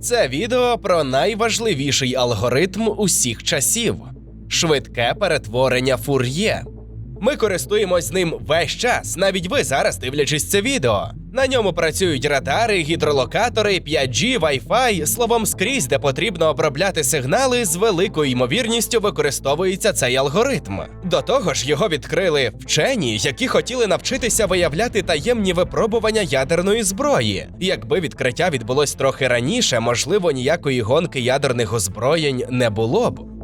Це відео про найважливіший алгоритм усіх часів швидке перетворення фур'є. Ми користуємось ним весь час, навіть ви зараз дивлячись це відео. На ньому працюють радари, гідролокатори, 5G, Wi-Fi, словом, скрізь, де потрібно обробляти сигнали, з великою ймовірністю використовується цей алгоритм. До того ж, його відкрили вчені, які хотіли навчитися виявляти таємні випробування ядерної зброї. Якби відкриття відбулось трохи раніше, можливо, ніякої гонки ядерних озброєнь не було б.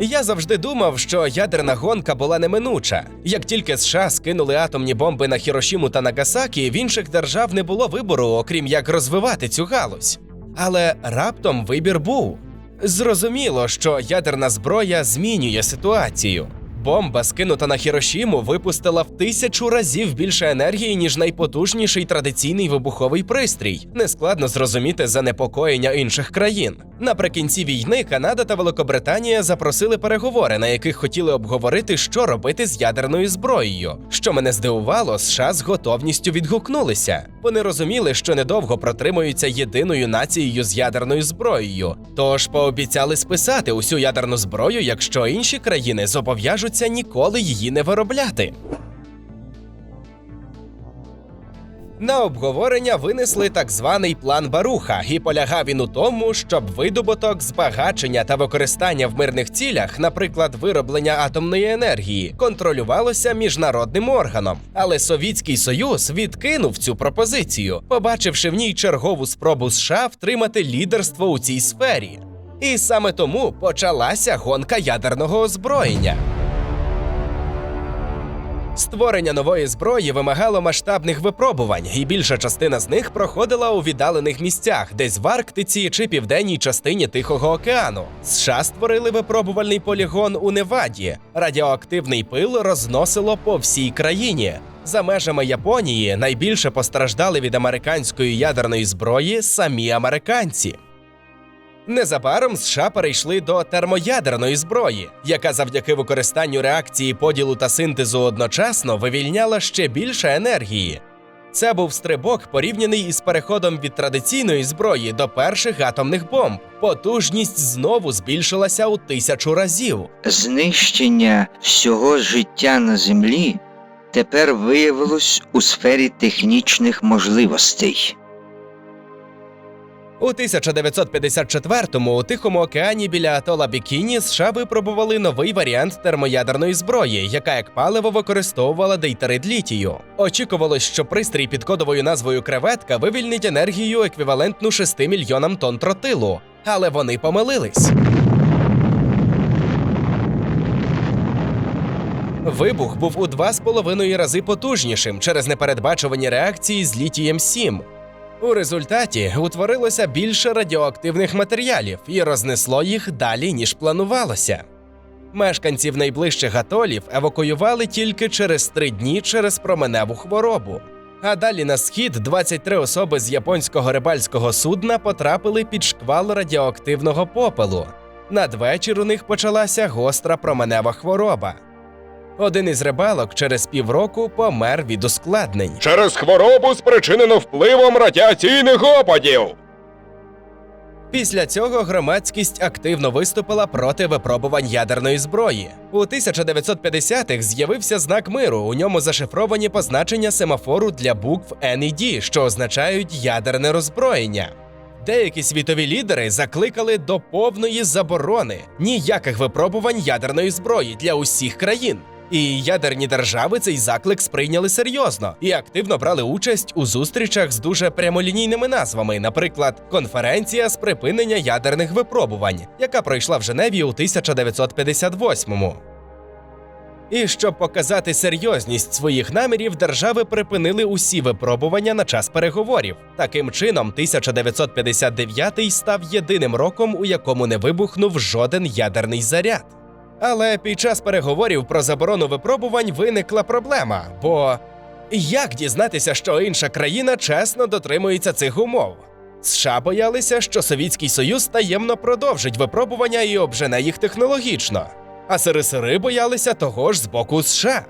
Я завжди думав, що ядерна гонка була неминуча. Як тільки США скинули атомні бомби на Хірошіму та Нагасакі, в інших держав не було вибору, окрім як розвивати цю галузь. Але раптом вибір був. Зрозуміло, що ядерна зброя змінює ситуацію. Бомба, скинута на Хірошіму, випустила в тисячу разів більше енергії, ніж найпотужніший традиційний вибуховий пристрій. Нескладно зрозуміти занепокоєння інших країн. Наприкінці війни Канада та Великобританія запросили переговори, на яких хотіли обговорити, що робити з ядерною зброєю. Що мене здивувало, США з готовністю відгукнулися. Вони розуміли, що недовго протримуються єдиною нацією з ядерною зброєю, тож пообіцяли списати усю ядерну зброю, якщо інші країни зобов'яжуться ніколи її не виробляти. На обговорення винесли так званий план Баруха, і полягав він у тому, щоб видобуток, збагачення та використання в мирних цілях, наприклад, вироблення атомної енергії, контролювалося міжнародним органом. Але Совітський Союз відкинув цю пропозицію, побачивши в ній чергову спробу США втримати лідерство у цій сфері. І саме тому почалася гонка ядерного озброєння. Створення нової зброї вимагало масштабних випробувань, і більша частина з них проходила у віддалених місцях, десь в Арктиці чи південній частині Тихого океану. США створили випробувальний полігон у Неваді. Радіоактивний пил розносило по всій країні. За межами Японії найбільше постраждали від американської ядерної зброї самі американці. Незабаром США перейшли до термоядерної зброї, яка завдяки використанню реакції поділу та синтезу одночасно вивільняла ще більше енергії. Це був стрибок, порівняний із переходом від традиційної зброї до перших атомних бомб. Потужність знову збільшилася у тисячу разів. Знищення всього життя на землі тепер виявилось у сфері технічних можливостей. У 1954-му у Тихому океані біля атола Бікіні США випробували новий варіант термоядерної зброї, яка як паливо використовувала дейтерид літію. Очікувалось, що пристрій під кодовою назвою креветка вивільнить енергію еквівалентну 6 мільйонам тонн тротилу. Але вони помилились. Вибух був у два з половиною рази потужнішим через непередбачувані реакції з літієм 7 у результаті утворилося більше радіоактивних матеріалів і рознесло їх далі, ніж планувалося. Мешканців найближчих атолів евакуювали тільки через три дні через променеву хворобу. А далі на схід 23 особи з японського рибальського судна потрапили під шквал радіоактивного попелу. Надвечір у них почалася гостра променева хвороба. Один із рибалок через півроку помер від ускладнень. через хворобу, спричинену впливом радіаційних опадів. Після цього громадськість активно виступила проти випробувань ядерної зброї. У 1950-х з'явився знак миру. У ньому зашифровані позначення семафору для букв N і D, що означають ядерне роззброєння. Деякі світові лідери закликали до повної заборони ніяких випробувань ядерної зброї для усіх країн. І ядерні держави цей заклик сприйняли серйозно і активно брали участь у зустрічах з дуже прямолінійними назвами, наприклад, конференція з припинення ядерних випробувань, яка пройшла в Женеві у 1958-му. І щоб показати серйозність своїх намірів, держави припинили усі випробування на час переговорів. Таким чином, 1959 став єдиним роком, у якому не вибухнув жоден ядерний заряд. Але під час переговорів про заборону випробувань виникла проблема, бо як дізнатися, що інша країна чесно дотримується цих умов? США боялися, що Совітський Союз таємно продовжить випробування і обжене їх технологічно, а СРСРи боялися того ж з боку США.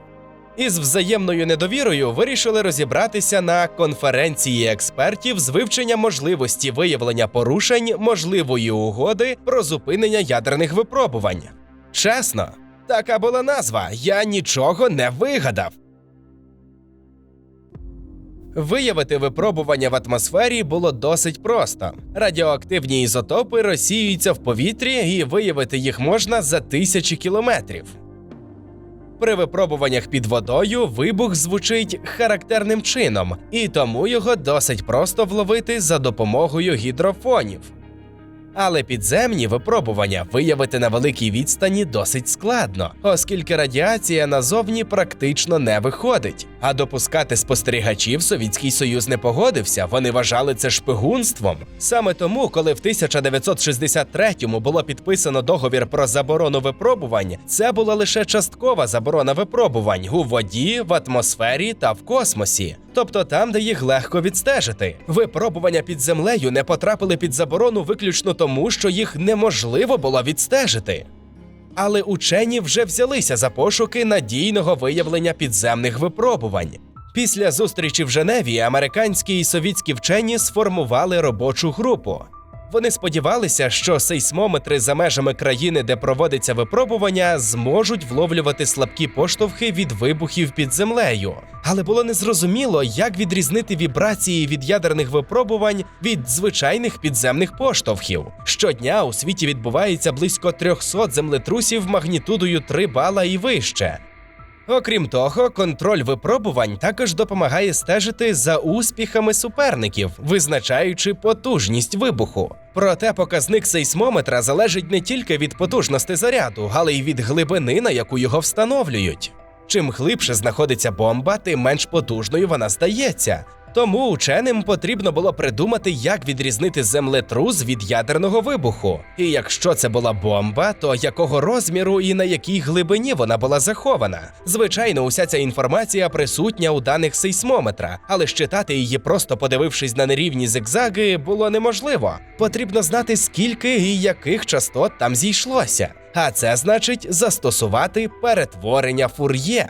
Із взаємною недовірою вирішили розібратися на конференції експертів з вивчення можливості виявлення порушень можливої угоди про зупинення ядерних випробувань. Чесно, така була назва. Я нічого не вигадав. Виявити випробування в атмосфері було досить просто. Радіоактивні ізотопи розсіюються в повітрі, і виявити їх можна за тисячі кілометрів. При випробуваннях під водою вибух звучить характерним чином, і тому його досить просто вловити за допомогою гідрофонів. Але підземні випробування виявити на великій відстані досить складно, оскільки радіація назовні практично не виходить. А допускати спостерігачів Совітський Союз не погодився. Вони вважали це шпигунством. Саме тому, коли в 1963-му було підписано договір про заборону випробувань, це була лише часткова заборона випробувань у воді, в атмосфері та в космосі, тобто там, де їх легко відстежити. Випробування під землею не потрапили під заборону виключно тому, що їх неможливо було відстежити. Але учені вже взялися за пошуки надійного виявлення підземних випробувань. Після зустрічі в Женеві американські і совітські вчені сформували робочу групу. Вони сподівалися, що сейсмометри за межами країни, де проводиться випробування, зможуть вловлювати слабкі поштовхи від вибухів під землею. Але було незрозуміло, як відрізнити вібрації від ядерних випробувань від звичайних підземних поштовхів. Щодня у світі відбувається близько 300 землетрусів магнітудою 3 бала і вище. Окрім того, контроль випробувань також допомагає стежити за успіхами суперників, визначаючи потужність вибуху. Проте показник сейсмометра залежить не тільки від потужності заряду, але й від глибини, на яку його встановлюють. Чим глибше знаходиться бомба, тим менш потужною вона здається. Тому ученим потрібно було придумати, як відрізнити землетрус від ядерного вибуху. І якщо це була бомба, то якого розміру і на якій глибині вона була захована. Звичайно, уся ця інформація присутня у даних сейсмометра, але щитати її, просто подивившись на нерівні зигзаги, було неможливо. Потрібно знати, скільки і яких частот там зійшлося. А це значить застосувати перетворення фур'є.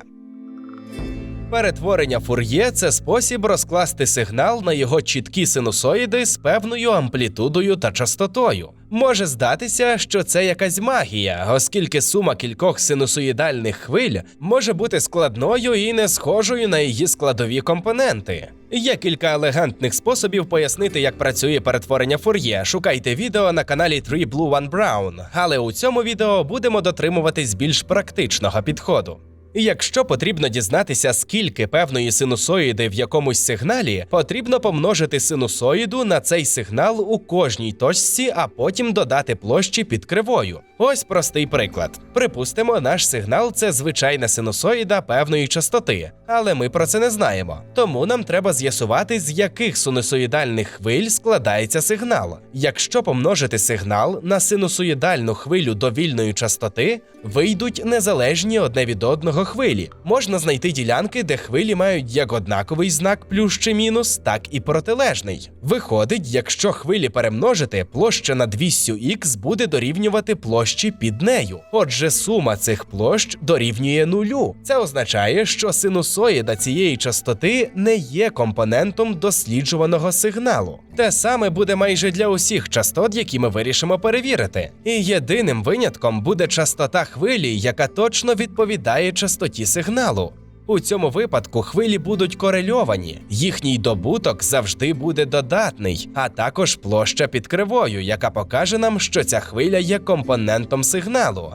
Перетворення фур'є це спосіб розкласти сигнал на його чіткі синусоїди з певною амплітудою та частотою. Може здатися, що це якась магія, оскільки сума кількох синусоїдальних хвиль може бути складною і не схожою на її складові компоненти. Є кілька елегантних способів пояснити, як працює перетворення фур'є. Шукайте відео на каналі 3 Blue One Brown, але у цьому відео будемо дотримуватись більш практичного підходу. І Якщо потрібно дізнатися, скільки певної синусоїди в якомусь сигналі, потрібно помножити синусоїду на цей сигнал у кожній точці, а потім додати площі під кривою. Ось простий приклад. Припустимо, наш сигнал це звичайна синусоїда певної частоти, але ми про це не знаємо. Тому нам треба з'ясувати, з яких синусоїдальних хвиль складається сигнал. Якщо помножити сигнал на синусоїдальну хвилю довільної частоти, вийдуть незалежні одне від одного хвилі. Можна знайти ділянки, де хвилі мають як однаковий знак плюс чи мінус, так і протилежний. Виходить, якщо хвилі перемножити, площа над віссю х буде дорівнювати площі під нею. Отже, сума цих площ дорівнює нулю. Це означає, що синусоїда цієї частоти не є компонентом досліджуваного сигналу. Те саме буде майже для усіх частот, які ми вирішимо перевірити. І єдиним винятком буде частота хвилі, яка точно відповідає частоті сигналу. У цьому випадку хвилі будуть корельовані, їхній добуток завжди буде додатний, а також площа під кривою, яка покаже нам, що ця хвиля є компонентом сигналу.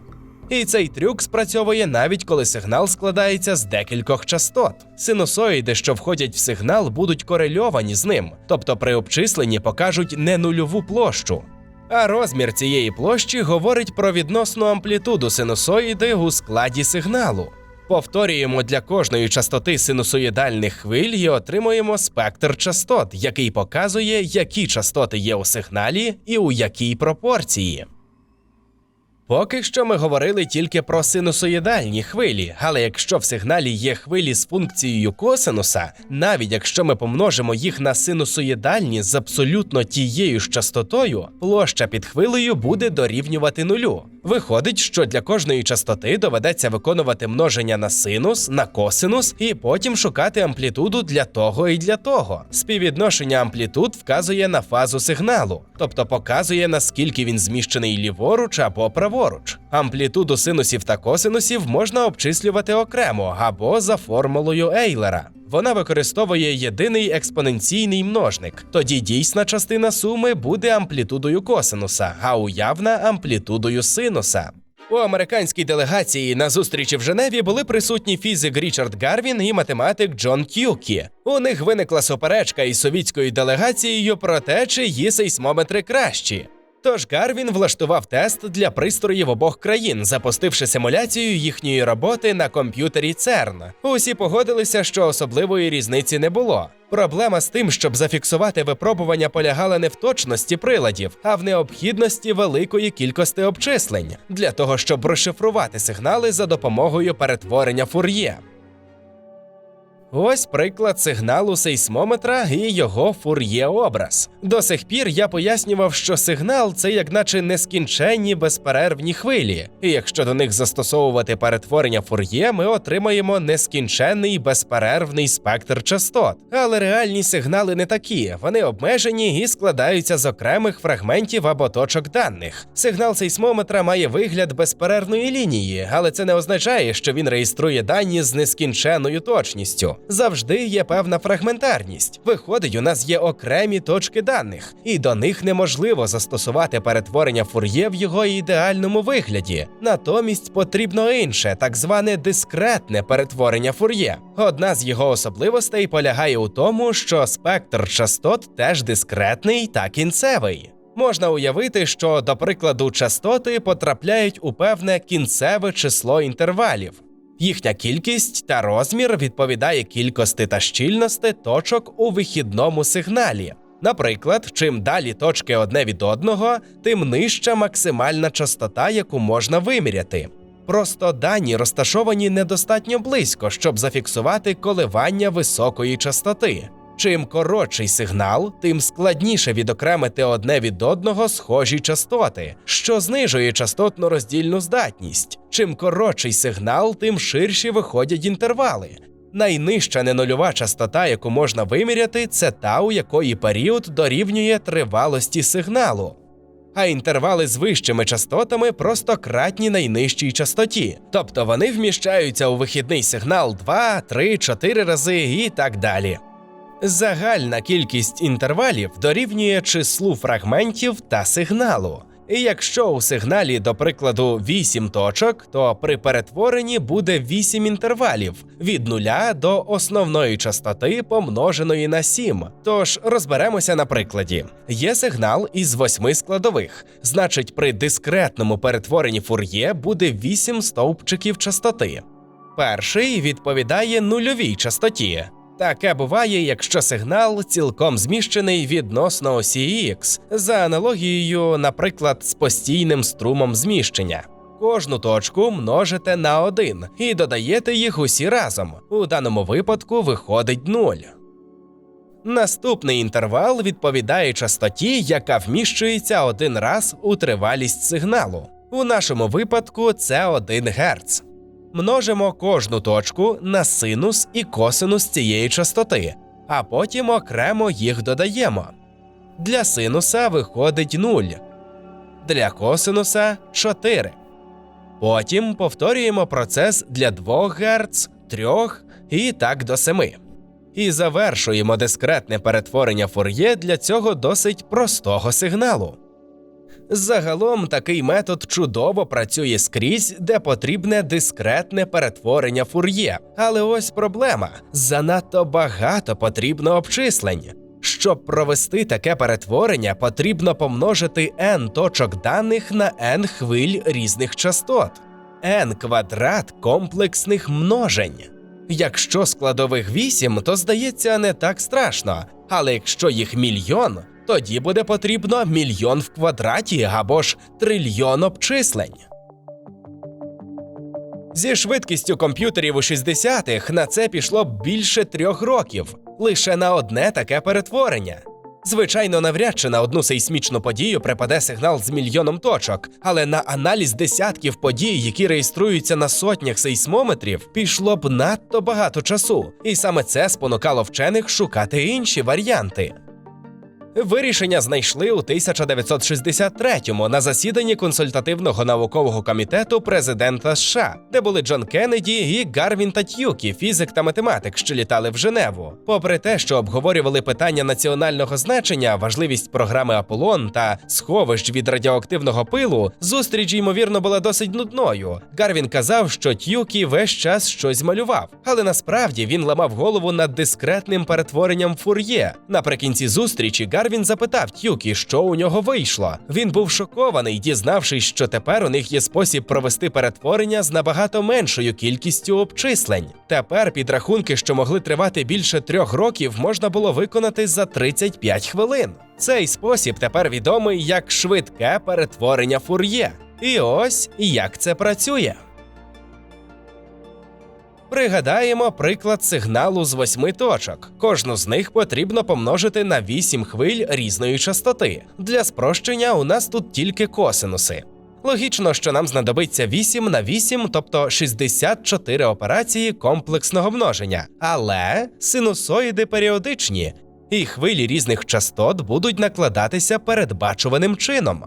І цей трюк спрацьовує навіть коли сигнал складається з декількох частот. Синусоїди, що входять в сигнал, будуть корельовані з ним, тобто при обчисленні покажуть не нульову площу. А розмір цієї площі говорить про відносну амплітуду синусоїди у складі сигналу. Повторюємо для кожної частоти синусоїдальних хвиль і отримуємо спектр частот, який показує, які частоти є у сигналі і у якій пропорції. Поки що ми говорили тільки про синусоїдальні хвилі, але якщо в сигналі є хвилі з функцією косинуса, навіть якщо ми помножимо їх на синусоїдальні з абсолютно тією ж частотою, площа під хвилею буде дорівнювати нулю. Виходить, що для кожної частоти доведеться виконувати множення на синус, на косинус і потім шукати амплітуду для того і для того. Співвідношення амплітуд вказує на фазу сигналу, тобто показує наскільки він зміщений ліворуч або праворуч. Амплітуду синусів та косинусів можна обчислювати окремо або за формулою Ейлера. Вона використовує єдиний експоненційний множник. Тоді дійсна частина суми буде амплітудою косинуса, а уявна амплітудою синуса. У американській делегації на зустрічі в Женеві були присутні фізик Річард Гарвін і математик Джон К'юкі. У них виникла суперечка із совітською делегацією про те, чиї сейсмометри кращі. Тож Гарвін влаштував тест для пристроїв обох країн, запустивши симуляцію їхньої роботи на комп'ютері CERN. Усі погодилися, що особливої різниці не було. Проблема з тим, щоб зафіксувати випробування, полягала не в точності приладів, а в необхідності великої кількості обчислень для того, щоб розшифрувати сигнали за допомогою перетворення фур'є. Ось приклад сигналу сейсмометра і його фур'є-образ. До сих пір я пояснював, що сигнал це як наче нескінченні безперервні хвилі, і якщо до них застосовувати перетворення фур'є, ми отримаємо нескінченний безперервний спектр частот. Але реальні сигнали не такі, вони обмежені і складаються з окремих фрагментів або точок даних. Сигнал сейсмометра має вигляд безперервної лінії, але це не означає, що він реєструє дані з нескінченною точністю завжди є певна фрагментарність. Виходить, у нас є окремі точки даних, і до них неможливо застосувати перетворення фур'є в його ідеальному вигляді. Натомість потрібно інше, так зване дискретне перетворення фур'є. Одна з його особливостей полягає у тому, що спектр частот теж дискретний та кінцевий. Можна уявити, що, до прикладу, частоти потрапляють у певне кінцеве число інтервалів. Їхня кількість та розмір відповідає кількості та щільності точок у вихідному сигналі. Наприклад, чим далі точки одне від одного, тим нижча максимальна частота, яку можна виміряти. Просто дані розташовані недостатньо близько, щоб зафіксувати коливання високої частоти. Чим коротший сигнал, тим складніше відокремити одне від одного схожі частоти, що знижує частотну роздільну здатність. Чим коротший сигнал, тим ширші виходять інтервали. Найнижча ненульова частота, яку можна виміряти, це та, у якої період дорівнює тривалості сигналу. А інтервали з вищими частотами просто кратні найнижчій частоті, тобто вони вміщаються у вихідний сигнал 2, 3, 4 рази і так далі. Загальна кількість інтервалів дорівнює числу фрагментів та сигналу. І якщо у сигналі, до прикладу, 8 точок, то при перетворенні буде 8 інтервалів від нуля до основної частоти помноженої на 7. Тож розберемося на прикладі. Є сигнал із 8 складових, значить, при дискретному перетворенні фур'є буде 8 стовпчиків частоти. Перший відповідає нульовій частоті. Таке буває, якщо сигнал цілком зміщений відносно осі X, за аналогією, наприклад, з постійним струмом зміщення. Кожну точку множите на один і додаєте їх усі разом. У даному випадку виходить 0. Наступний інтервал відповідає частоті, яка вміщується один раз у тривалість сигналу. У нашому випадку це 1 Гц множимо кожну точку на синус і косинус цієї частоти, а потім окремо їх додаємо. Для синуса виходить 0, для косинуса 4. Потім повторюємо процес для 2 Гц, 3 і так до 7. І завершуємо дискретне перетворення фур'є для цього досить простого сигналу. Загалом такий метод чудово працює скрізь, де потрібне дискретне перетворення фур'є. Але ось проблема: занадто багато потрібно обчислень. Щоб провести таке перетворення, потрібно помножити n точок даних на n хвиль різних частот, n квадрат комплексних множень. Якщо складових 8, то здається не так страшно, але якщо їх мільйон, тоді буде потрібно мільйон в квадраті або ж трильйон обчислень. Зі швидкістю комп'ютерів у 60-х на це пішло більше трьох років лише на одне таке перетворення. Звичайно, навряд чи на одну сейсмічну подію припаде сигнал з мільйоном точок, але на аналіз десятків подій, які реєструються на сотнях сейсмометрів, пішло б надто багато часу, і саме це спонукало вчених шукати інші варіанти. Вирішення знайшли у 1963-му на засіданні консультативного наукового комітету президента США, де були Джон Кеннеді і Гарвін Татюкі, фізик та математик, що літали в Женеву. Попри те, що обговорювали питання національного значення, важливість програми Аполлон та сховищ від радіоактивного пилу, зустріч ймовірно була досить нудною. Гарвін казав, що Тюкі весь час щось малював, але насправді він ламав голову над дискретним перетворенням фур'є. Наприкінці зустрічі Гарвін запитав Тюкі, що у нього вийшло. Він був шокований, дізнавшись, що тепер у них є спосіб провести перетворення з набагато меншою кількістю обчислень. Тепер підрахунки, що могли тривати більше трьох років, можна було виконати за 35 хвилин. Цей спосіб тепер відомий як швидке перетворення фур'є. І ось як це працює. Пригадаємо приклад сигналу з восьми точок. Кожну з них потрібно помножити на 8 хвиль різної частоти. Для спрощення у нас тут тільки косинуси. Логічно, що нам знадобиться 8 на 8, тобто 64 операції комплексного множення. Але синусоїди періодичні, і хвилі різних частот будуть накладатися передбачуваним чином.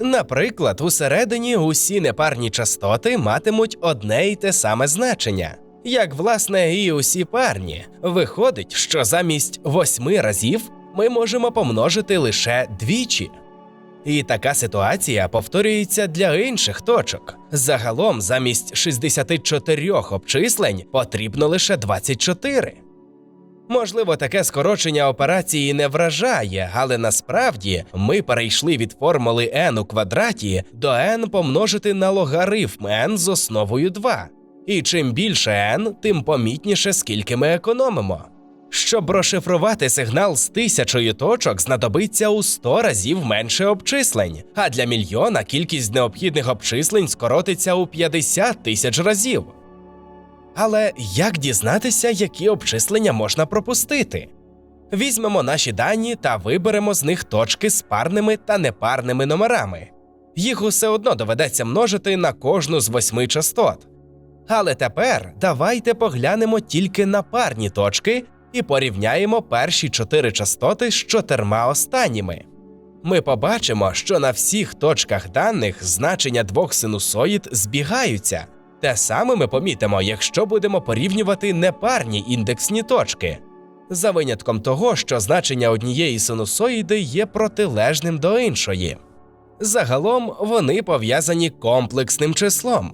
Наприклад, усередині усі непарні частоти матимуть одне й те саме значення. Як власне і усі парні, виходить, що замість восьми разів ми можемо помножити лише двічі. І така ситуація повторюється для інших точок. Загалом замість 64 обчислень потрібно лише 24. Можливо, таке скорочення операції не вражає, але насправді ми перейшли від формули n у квадраті до n помножити на логарифм n з основою 2. І чим більше n, тим помітніше, скільки ми економимо. Щоб розшифрувати сигнал з тисячою точок, знадобиться у 100 разів менше обчислень, а для мільйона кількість необхідних обчислень скоротиться у 50 тисяч разів. Але як дізнатися, які обчислення можна пропустити? Візьмемо наші дані та виберемо з них точки з парними та непарними номерами. Їх усе одно доведеться множити на кожну з восьми частот. Але тепер давайте поглянемо тільки на парні точки і порівняємо перші чотири частоти з чотирма останніми. Ми побачимо, що на всіх точках даних значення двох синусоїд збігаються. Те саме ми помітимо, якщо будемо порівнювати непарні індексні точки. За винятком того, що значення однієї синусоїди є протилежним до іншої. Загалом вони пов'язані комплексним числом.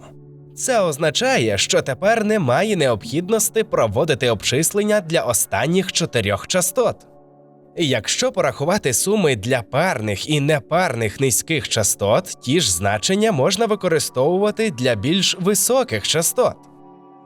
Це означає, що тепер немає необхідності проводити обчислення для останніх чотирьох частот. Якщо порахувати суми для парних і непарних низьких частот, ті ж значення можна використовувати для більш високих частот.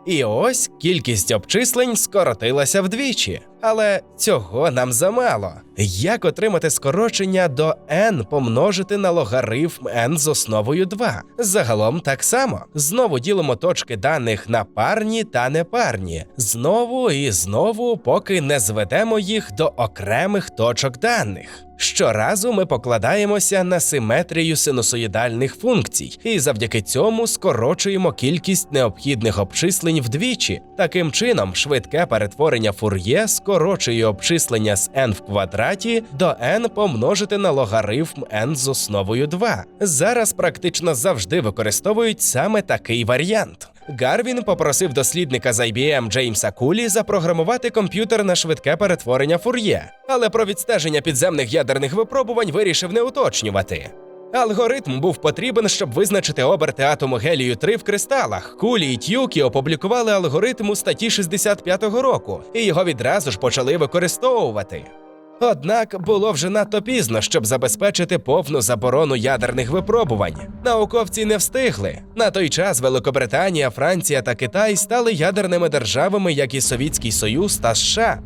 І ось кількість обчислень скоротилася вдвічі, але цього нам замало. Як отримати скорочення до n помножити на логарифм n з основою 2? Загалом так само. Знову ділимо точки даних на парні та непарні. Знову і знову, поки не зведемо їх до окремих точок даних. Щоразу ми покладаємося на симетрію синусоїдальних функцій, і завдяки цьому скорочуємо кількість необхідних обчислень вдвічі. Таким чином, швидке перетворення фур'є скорочує обчислення з n в квадраті до n помножити на логарифм n з основою 2. Зараз практично завжди використовують саме такий варіант. Гарвін попросив дослідника з IBM Джеймса Кулі запрограмувати комп'ютер на швидке перетворення фур'є, але про відстеження підземних ядерних випробувань вирішив не уточнювати. Алгоритм був потрібен, щоб визначити оберти атому гелію 3 в кристалах. Кулі і Т'юкі опублікували алгоритм у статті 65-го року, і його відразу ж почали використовувати. Однак було вже надто пізно, щоб забезпечити повну заборону ядерних випробувань. Науковці не встигли. На той час Великобританія, Франція та Китай стали ядерними державами, як і Совітський Союз та США.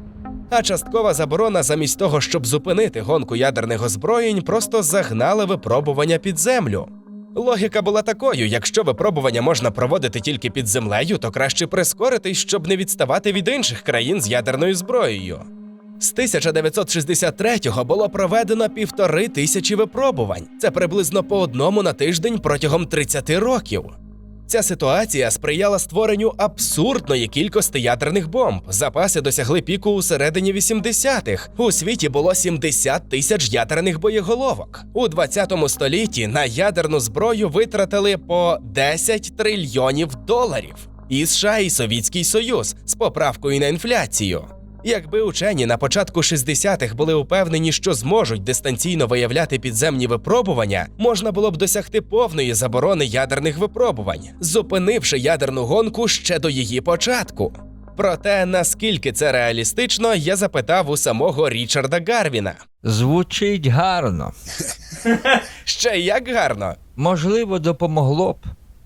А часткова заборона, замість того, щоб зупинити гонку ядерних озброєнь, просто загнала випробування під землю. Логіка була такою: якщо випробування можна проводити тільки під землею, то краще прискоритись, щоб не відставати від інших країн з ядерною зброєю. З 1963-го було проведено півтори тисячі випробувань. Це приблизно по одному на тиждень протягом 30 років. Ця ситуація сприяла створенню абсурдної кількості ядерних бомб. Запаси досягли піку у середині 80-х. У світі було 70 тисяч ядерних боєголовок. У 20 столітті на ядерну зброю витратили по 10 трильйонів доларів. І США, і Совєтський Союз з поправкою на інфляцію. Якби учені на початку 60-х були упевнені, що зможуть дистанційно виявляти підземні випробування, можна було б досягти повної заборони ядерних випробувань, зупинивши ядерну гонку ще до її початку. Проте наскільки це реалістично, я запитав у самого Річарда Гарвіна. Звучить гарно. Ще як гарно. Можливо, допомогло б,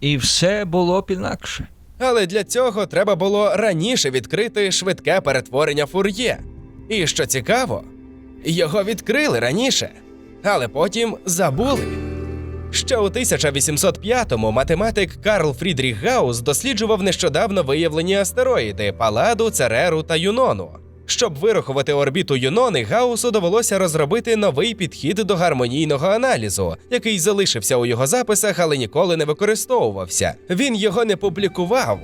і все було б інакше. Але для цього треба було раніше відкрити швидке перетворення фур'є. І що цікаво, його відкрили раніше, але потім забули. Ще у 1805-му математик Карл Фрідріх Гаус досліджував нещодавно виявлені астероїди Паладу, Цереру та Юнону. Щоб вирахувати орбіту Юнони, Гаусу довелося розробити новий підхід до гармонійного аналізу, який залишився у його записах, але ніколи не використовувався. Він його не публікував.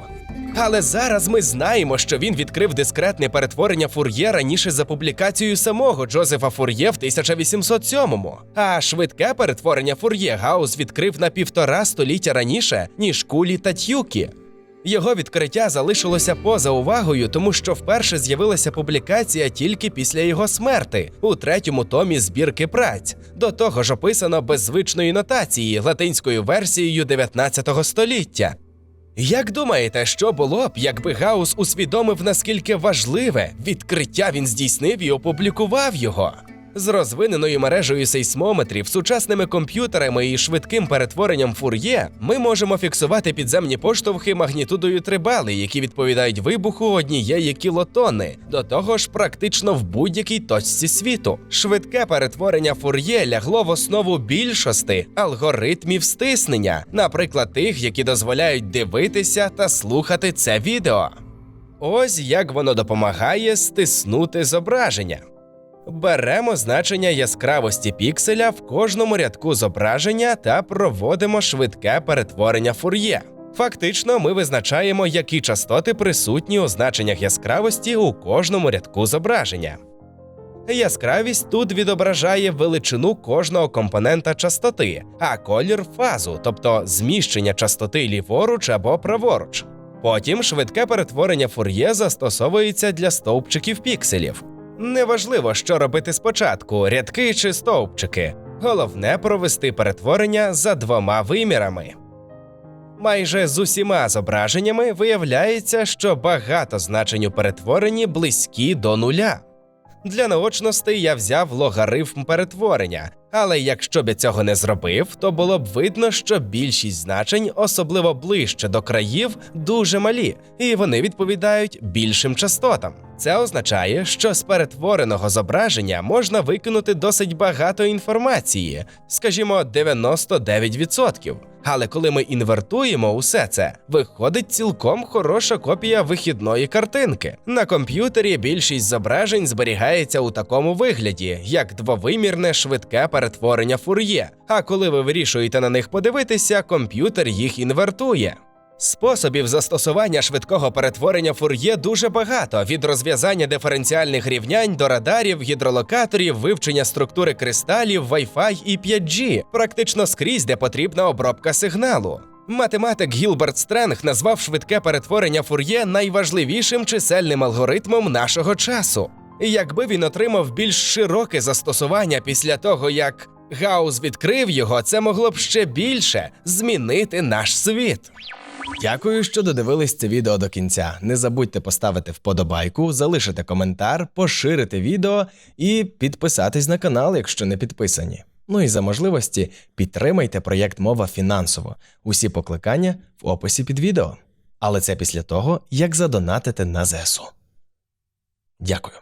Але зараз ми знаємо, що він відкрив дискретне перетворення Фур'є раніше за публікацією самого Джозефа Фур'є в 1807-му. А швидке перетворення Фур'є Гаус відкрив на півтора століття раніше, ніж кулі та тюкі. Його відкриття залишилося поза увагою, тому що вперше з'явилася публікація тільки після його смерти у третьому томі збірки праць. До того ж описано без звичної нотації латинською версією 19 століття. Як думаєте, що було б, якби Гаус усвідомив, наскільки важливе відкриття він здійснив і опублікував його? З розвиненою мережею сейсмометрів, сучасними комп'ютерами і швидким перетворенням фур'є ми можемо фіксувати підземні поштовхи магнітудою 3 бали, які відповідають вибуху однієї кілотони, до того ж практично в будь-якій точці світу. Швидке перетворення фур'є лягло в основу більшості алгоритмів стиснення, наприклад, тих, які дозволяють дивитися та слухати це відео. Ось як воно допомагає стиснути зображення. Беремо значення яскравості пікселя в кожному рядку зображення та проводимо швидке перетворення фур'є. Фактично, ми визначаємо, які частоти присутні у значеннях яскравості у кожному рядку зображення. Яскравість тут відображає величину кожного компонента частоти, а колір фазу, тобто зміщення частоти ліворуч або праворуч. Потім швидке перетворення фур'є застосовується для стовпчиків пікселів. Неважливо, що робити спочатку, рядки чи стовпчики. Головне провести перетворення за двома вимірами. Майже з усіма зображеннями виявляється, що багато значень у перетворенні близькі до нуля. Для наочностей я взяв логарифм перетворення, але якщо б я цього не зробив, то було б видно, що більшість значень, особливо ближче до країв, дуже малі, і вони відповідають більшим частотам. Це означає, що з перетвореного зображення можна викинути досить багато інформації, скажімо, 99%. Але коли ми інвертуємо усе це, виходить цілком хороша копія вихідної картинки. На комп'ютері більшість зображень зберігається у такому вигляді, як двовимірне швидке перетворення фур'є. А коли ви вирішуєте на них подивитися, комп'ютер їх інвертує. Способів застосування швидкого перетворення фур'є дуже багато: від розв'язання диференціальних рівнянь до радарів, гідролокаторів, вивчення структури кристалів, Wi-Fi і 5G, практично скрізь, де потрібна обробка сигналу. Математик Гілберт Стренг назвав швидке перетворення фур'є найважливішим чисельним алгоритмом нашого часу. І Якби він отримав більш широке застосування після того, як Гаус відкрив його, це могло б ще більше змінити наш світ. Дякую, що додивились це відео до кінця. Не забудьте поставити вподобайку, залишити коментар, поширити відео і підписатись на канал, якщо не підписані. Ну і за можливості підтримайте проєкт мова фінансово. Усі покликання в описі під відео. Але це після того, як задонатите на ЗСУ. Дякую.